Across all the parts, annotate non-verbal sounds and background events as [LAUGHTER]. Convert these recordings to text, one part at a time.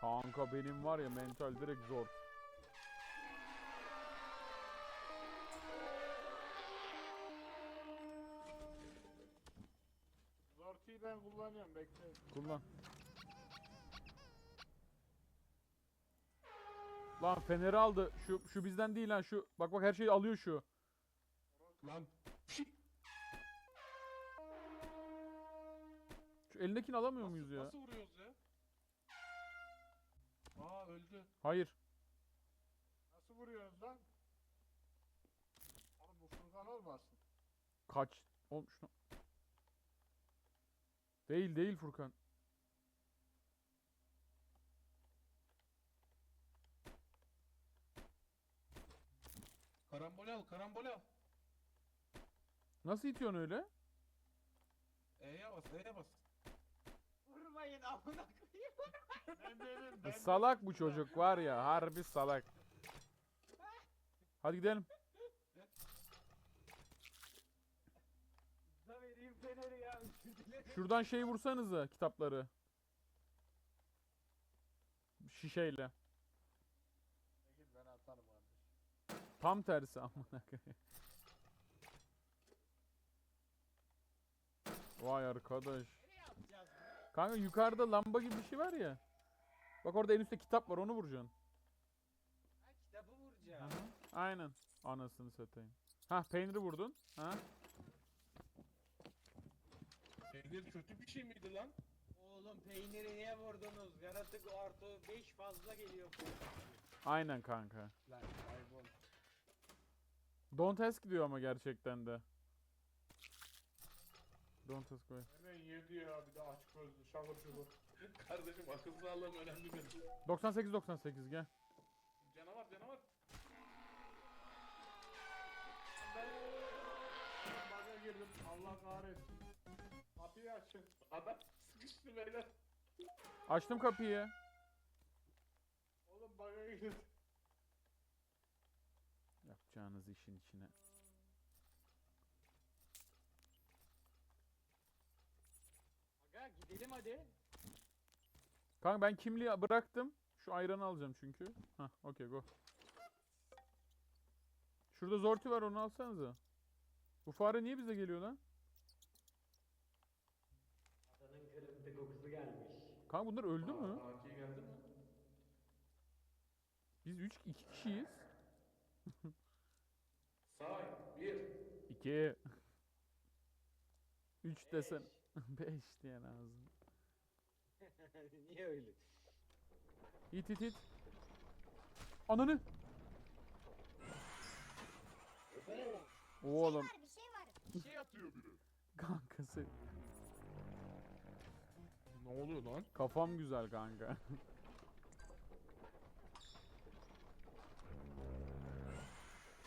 Kanka benim var ya mental direkt zor. Zorti'yi ben kullanıyorum bekle. Kullan. Lan feneri aldı. Şu şu bizden değil lan şu. Bak bak her şeyi alıyor şu. Lan. Şu elindekini alamıyor muyuz ya? nasıl vuruyoruz ya? Öldü. Hayır. Nasıl vuruyoruz lan? Oğlum bu Furkan olmasın. Kaç. Oğlum şunu. Değil değil Furkan. Karambol al karambol al. Nasıl itiyorsun öyle? E'ye bas E'ye bas. Vurmayın amına koyayım. Ben dedim ben Salak bu çocuk var ya harbi salak. Hadi gidelim. Da vereyim feneri ya. özür dilerim. Şuradan şey vursanıza kitapları. Şişeyle. Çekil ben atarım kardeş. Tam tersi amına koyayım. Vay arkadaş. Kanka yukarıda lamba gibi bir şey var ya. Bak orada en üstte kitap var onu vuracaksın. Ha kitabı vuracağım. Aynen. Anasını satayım. Ha peyniri vurdun. Ha? Peynir kötü bir şey miydi lan? Oğlum peyniri niye vurdunuz? Yaratık artı 5 fazla geliyor. Aynen kanka. Lan kaybol. Don't ask diyor ama gerçekten de. Don't ask koy. Hemen yedi ya bir de aç gözlü şakır şukur. [LAUGHS] Kardeşim akıl sağlığım önemli benim. 98 98 gel. Canavar canavar. Ben baga girdim Allah kahretsin. Kapıyı açın. Adam sıkıştı beyler. Açtım kapıyı. Oğlum baga girdim. Yapacağınız işin içine. Aga gidelim hadi. Kanka ben kimliği bıraktım. Şu ayranı alacağım çünkü. Hah okey go. Şurada Zorti var onu alsanıza. Bu fare niye bize geliyor lan? Adanın kırıntı kokusu gelmiş. Kanka bunlar öldü mü? Aki geldi mi? Biz 3 2 kişiyiz. Say. Bir. 2 3 [LAUGHS] desen 5 diye lazım. niye öyle? İt it it. Ananı. Oğlum Bir şey var. Bir şey atıyor biri. kankası. Ne oluyor lan? Kafam güzel kanka.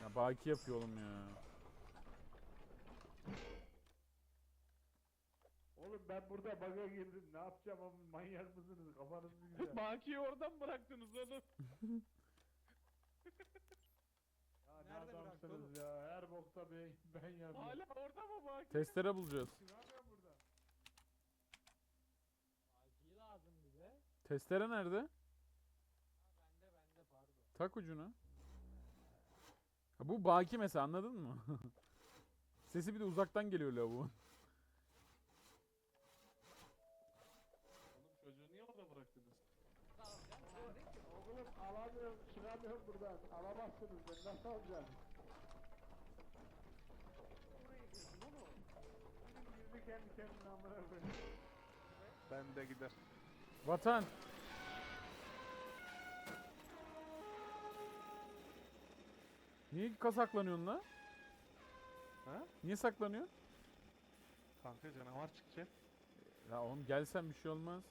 ya baki yapıyor oğlum ya. Oğlum ben burada baga girdim. Ne yapacağım ama manyak mısınız? Kafanız mı güzel? [LAUGHS] Bakiyi oradan bıraktınız oğlum. [LAUGHS] ya ne Nerede bıraktı adamsınız ya. Her bokta ben, ben yapıyorum. Hala orada mı Baki? Testere bulacağız. Ne yapıyorsun burada? Aki lazım bize. Testere nerede? Ha bende bende pardon. Tak ucuna. Ha, bu baki mesela anladın mı? [LAUGHS] Sesi bir de uzaktan geliyor lavuğun. Oğlum çocuğu niye orada bıraktınız? Ne alacağım? Nerede ki? Oğlum alamıyorum, buradan. Alamazsınız ben nasıl alacağım? Buraya girdim oğlum. Benim girdi kendi kendine amına koyayım. Ben de gider. Vatan. Niye saklanıyorsun la? Ha? Niye saklanıyorsun? Kanka canavar çıkacak. Ya oğlum gelsen bir şey olmaz.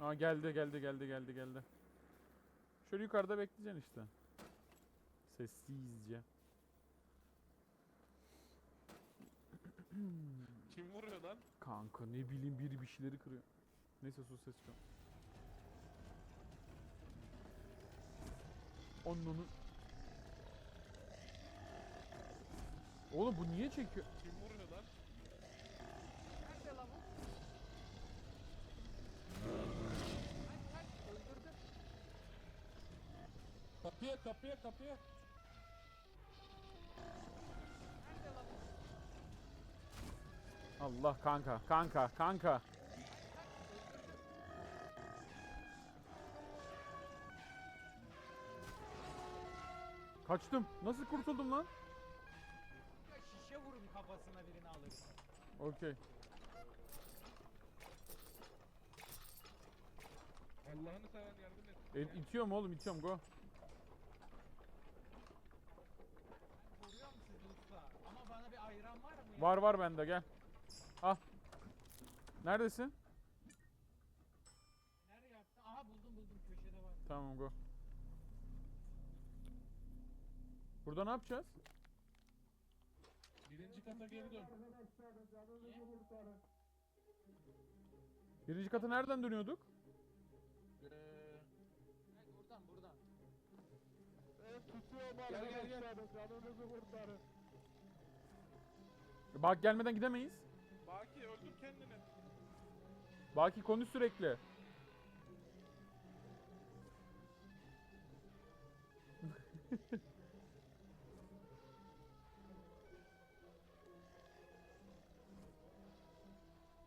Aa geldi geldi geldi geldi geldi. Şöyle yukarıda bekleyeceksin işte. Sessizce. [CLEARS THROAT] Kim vuruyor lan? Kanka ne bileyim biri bir şeyleri kırıyor. Neyse sus ses çıkar. Onun Oğlum bu niye çekiyor? Kim vuruyor lan? Nerede lan bu? Kapıya kapıya kapıya. Allah kanka kanka kanka. Kaçtım. Nasıl kurtuldum lan? Ya şişe vurun kafasına birini alırsa. Okey. Allah'ını seven yardım et. E, itiyorum oğlum itiyorum go. Bana bir ayran var mı ya? Var var bende gel. Al. Neredesin? Nereye yaptın? Aha buldum buldum köşede var. Tamam go. Burada ne yapacağız? Birinci kata geri dön. Birinci kata nereden dönüyorduk? Ee, buradan buradan. gel gel gel. Bak gelmeden gidemeyiz. Baki öldür kendini. Baki konuş sürekli.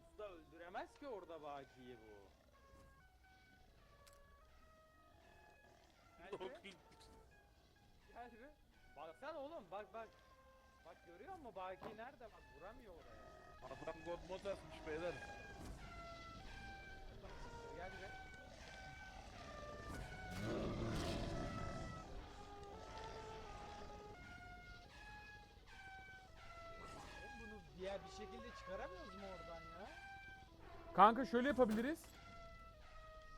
Usta öldüremez ki orada Baki'yi bu. Gel bir. Gel bir. Baksana oğlum bak bak. Görüyor musun Baki nerede bak vuramıyor oraya. Adam god mod atmış beyler. Gel be. Oğlum bunu diğer bir şekilde çıkaramıyoruz mu oradan ya? Kanka şöyle yapabiliriz.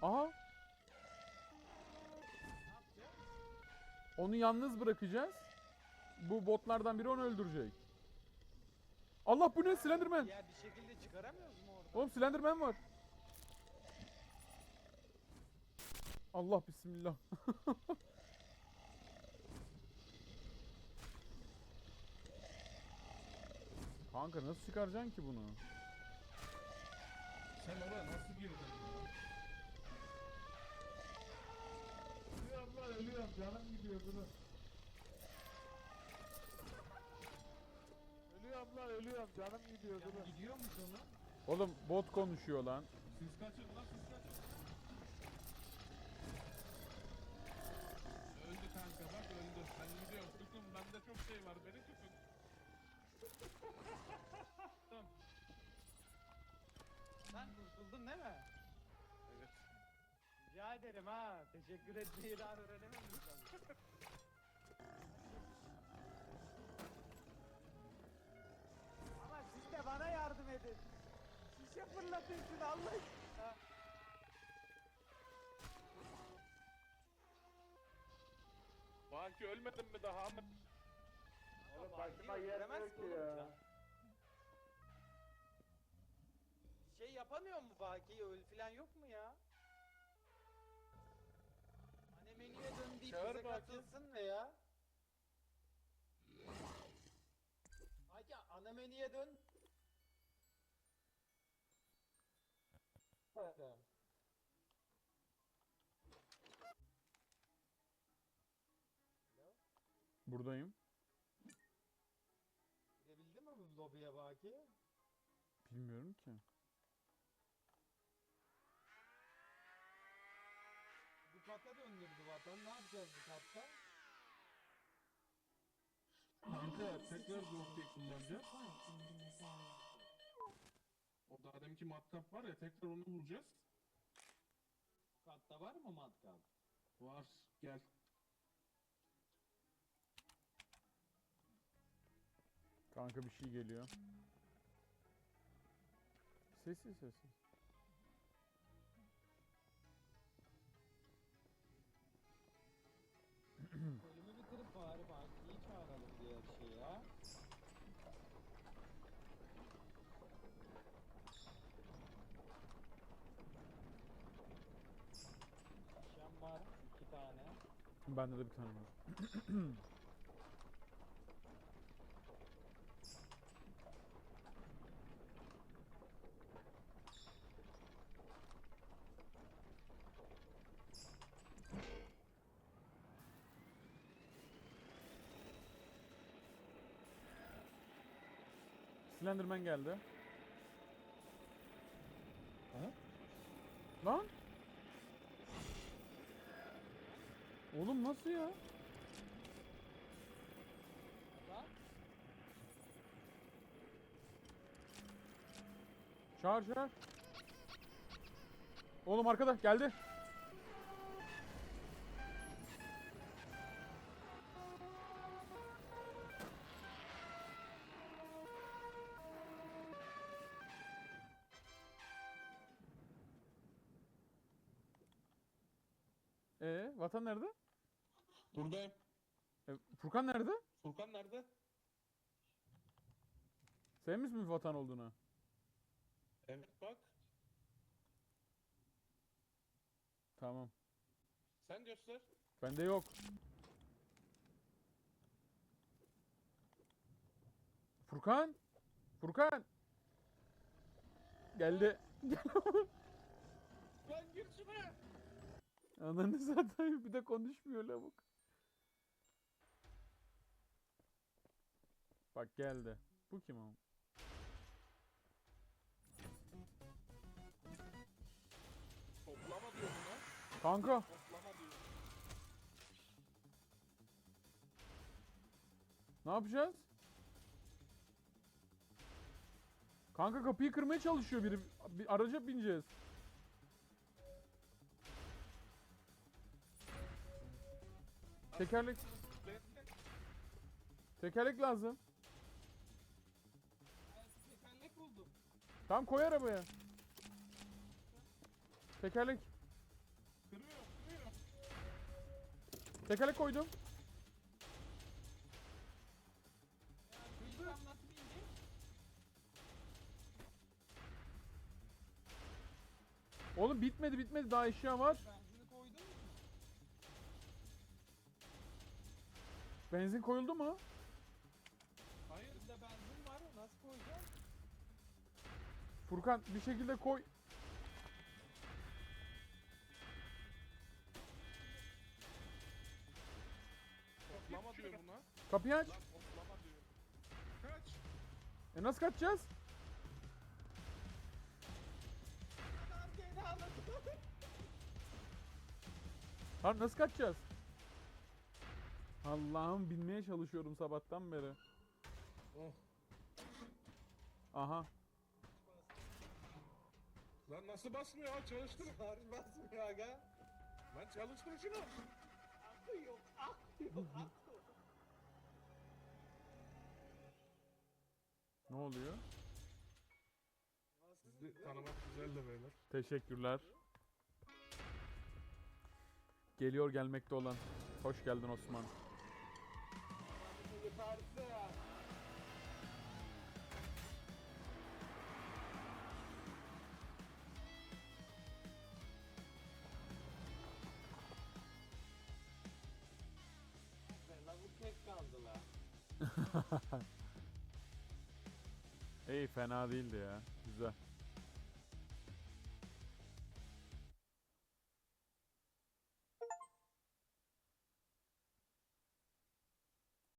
Aha. Ne yapacağız? Onu yalnız bırakacağız. Bu botlardan biri onu öldürecek. Allah bu ne? Slenderman. Diğer bir şekilde çıkaramıyoruz mu oradan? Oğlum Slenderman var. Allah bismillah. [LAUGHS] Kanka nasıl çıkaracaksın ki bunu? Sen oraya nasıl girdin? Ölüyorum lan ölüyorum canım gidiyor bunu. Ölüyorum lan ölüyorum canım gidiyor bunu. gidiyor mu sonu? Oğlum bot konuşuyor lan. Siz kaçın lan siz kaçın. Öldü kanka bak öldü. Ben gidiyorum tutun bende çok şey var beni tutun. tamam. Sen kurtuldun değil mi? Evet. Rica ederim ha. Teşekkür etmeyi daha öğrenemedim [LAUGHS] bana yardım edin. Şişe fırlatın şunu Allah aşkına. Baki ölmedin mi daha? Oğlum başıma yermez ki ya. Şey yapamıyor mu Baki? Öl falan yok mu ya? Hani menüye dön deyip Çağır bize Baki. katılsın veya. Hadi ana menüye dön. Alo? Buradayım. Girebildin mi bu lobiye Baki? Bilmiyorum ki. Bu kata döndürdü vatan. Ne yapacağız bu katta? Kanka tekrar Zork'u kullanacağız. O daha deminki matkap var ya tekrar onu vuracağız. Bu katta var mı matkap? Var gel. Kanka bir şey geliyor. Sessiz sessiz. Bende de bir tane var. [CLEARS THROAT] Slenderman geldi. Ha? Lan? Nasıl ya? Çağır çağır. Oğlum arkada geldi. Ee, vatan nerede? Buradayım. E, Furkan nerede? Furkan nerede? Sevmiş mi vatan olduğunu? Evet bak. Tamam. Sen göster. Bende yok. Furkan? Furkan? Geldi. Lan gir şuraya. Ananı zaten bir de konuşmuyor lavuk. Bak geldi. Bu kim o? Toplama diyor buna. Kanka. Toplama diyor. Ne yapacağız? Kanka kapıyı kırmaya çalışıyor biri. Bir araca bineceğiz. Tekerlek. Tekerlek lazım. Tamam koy arabaya. Tekerlek. Kırıyor, kırıyor. Tekerlek koydum. Oğlum bitmedi bitmedi daha eşya var. Benzini koydun mu? Benzin koyuldu mu? Furkan bir şekilde koy. Diyor buna. Kapıyı aç. Lan toplama diyor. Kaç. E nasıl kaçacağız? Alın. Lan nasıl kaçacağız? Allah'ım binmeye çalışıyorum sabahtan beri. Oh. Aha. Lan nasıl basmıyor ha? Çalıştır. [LAUGHS] Sarı basmıyor aga. Lan çalıştır şunu. Akı yok. Akı yok. [LAUGHS] Akı. Ne oluyor? Sizi tanımak güzel de beyler. Teşekkürler. Geliyor gelmekte olan. Hoş geldin Osman. Yukarısı. [LAUGHS] İyi fena değildi ya.